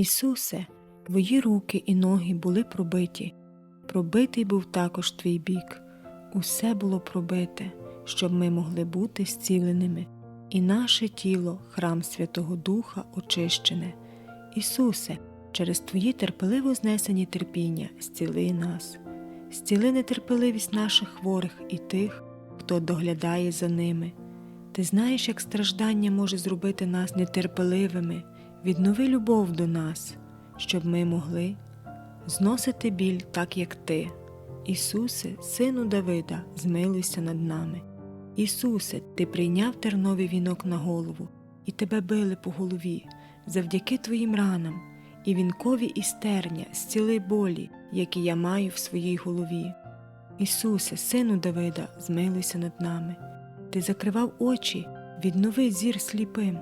Ісусе, твої руки і ноги були пробиті, пробитий був також твій бік. Усе було пробите, щоб ми могли бути зціленими, і наше тіло, храм Святого Духа, очищене. Ісусе, через Твої терпеливо знесені терпіння зціли нас, зціли нетерпеливість наших хворих і тих, хто доглядає за ними. Ти знаєш, як страждання може зробити нас нетерпеливими, віднови любов до нас, щоб ми могли зносити біль так, як Ти. Ісусе, Сину Давида, змилуйся над нами. Ісусе, Ти прийняв терновий вінок на голову, і тебе били по голові, завдяки Твоїм ранам, і вінкові із терня зціли болі, які я маю в своїй голові. Ісусе, Сину Давида, змилуйся над нами. Ти закривав очі, віднови зір сліпим.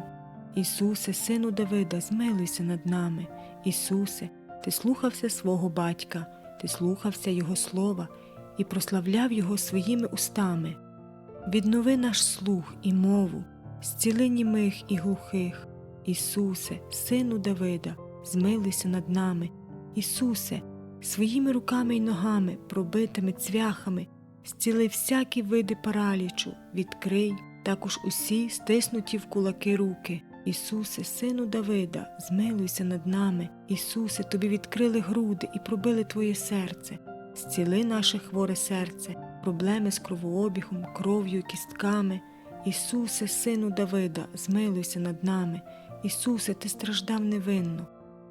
Ісусе, Сину Давида, змилуйся над нами. Ісусе, Ти слухався свого батька, Ти слухався Його слова і прославляв Його своїми устами. Віднови наш слух і мову, зціли німих і глухих. Ісусе, Сину Давида, змилуйся над нами. Ісусе, своїми руками й ногами, пробитими цвяхами, зціли всякі види паралічу, відкрий також усі стиснуті в кулаки руки. Ісусе, Сину Давида, змилуйся над нами. Ісусе, тобі відкрили груди і пробили Твоє серце. Зціли наше хворе серце, проблеми з кровообігом, кров'ю кістками. Ісусе, Сину Давида, змилуйся над нами. Ісусе, Ти страждав невинно.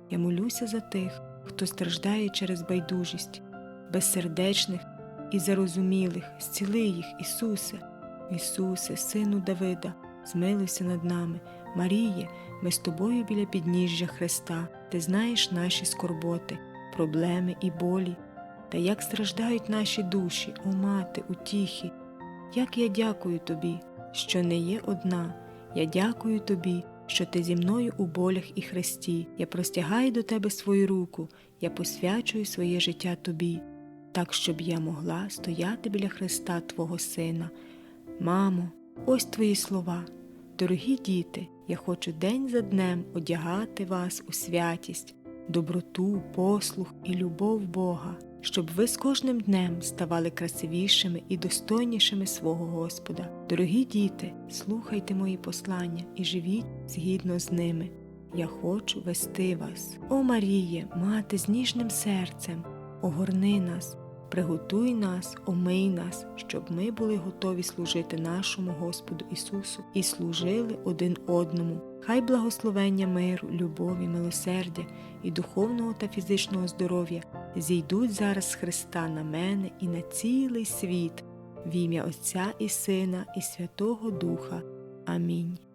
Я молюся за тих, хто страждає через байдужість, безсердечних і зарозумілих, зціли їх, Ісусе, Ісусе, Сину Давида, змилуйся над нами. Маріє, ми з тобою біля підніжжя Христа, ти знаєш наші скорботи, проблеми і болі, та як страждають наші душі, о мати, утіхи. Як я дякую тобі, що не є одна. Я дякую тобі, що ти зі мною у болях і хресті. Я простягаю до тебе свою руку, я посвячую своє життя тобі, так, щоб я могла стояти біля Христа Твого Сина. Мамо, ось твої слова. Дорогі діти, я хочу день за днем одягати вас у святість, доброту, послух і любов Бога, щоб ви з кожним днем ставали красивішими і достойнішими свого Господа. Дорогі діти, слухайте мої послання і живіть згідно з ними. Я хочу вести вас. О Маріє, мати з ніжним серцем, огорни нас, приготуй нас, омий нас, щоб ми були готові служити нашому Господу Ісусу і служили один одному. Хай благословення миру, любові, милосердя і духовного та фізичного здоров'я зійдуть зараз з Христа на мене і на цілий світ, в ім'я Отця і Сина, і Святого Духа. Амінь.